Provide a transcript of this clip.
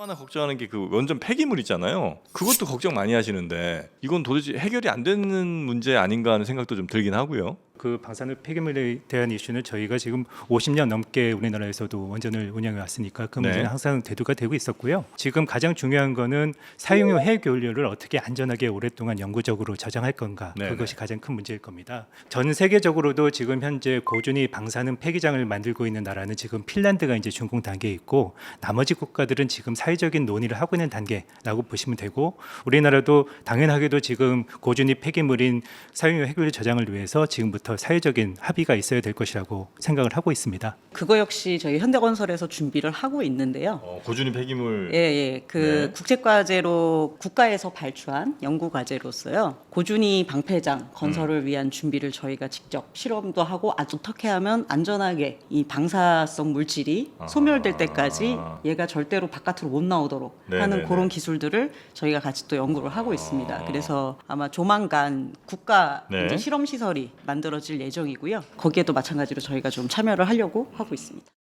또 하나 걱정하는 게 그 원전 폐기물 있잖아요. 그것도 걱정 많이 하시는데 이건 도대체 해결이 안 되는 문제 아닌가 하는 생각도 좀 들긴 하고요. 그 방사능 폐기물에 대한 이슈는 저희가 지금 50년 넘게 우리나라에서도 원전을 운영해 왔으니까 그 네. 문제는 항상 대두가 되고 있었고요. 지금 가장 중요한 거는 사용료 해결료를 어떻게 안전하게 오랫동안 영구적으로 저장할 건가 네, 그것이 가장 큰 문제일 겁니다. 전 세계적으로도 지금 현재 고준위 방사능 폐기장을 만들고 있는 나라는 지금 핀란드가 이제 준공 단계에 있고 나머지 국가들은 지금 사회적인 논의를 하고 있는 단계라고 보시면 되고 우리나라도 당연하게도 지금 고준위 폐기물인 사용료 해결료 저장을 위해서 지금부터 사회적인 합의가 있어야 될 것이라고 생각을 하고 있습니다. 그거 역시 저희 현대건설에서 준비를 하고 있는데요. 어, 고준위 폐기물 예, 예. 그 네. 국제과제로 국가에서 발주한 연구과제로서요. 고준위 방패장 건설을 위한 준비를 저희가 직접 실험도 하고 아주 어떻게 하면 안전하게 이 방사성 물질이 아. 소멸될 때까지 얘가 절대로 바깥으로 못 나오도록 네, 하는 네, 그런 네. 기술들을 저희가 같이 또 연구를 하고 있습니다. 아. 그래서 아마 조만간 국가 네. 이제 실험 시설이 만들 어질 예정이고요. 거기에도 마찬가지로 저희가 좀 참여를 하려고 하고 있습니다.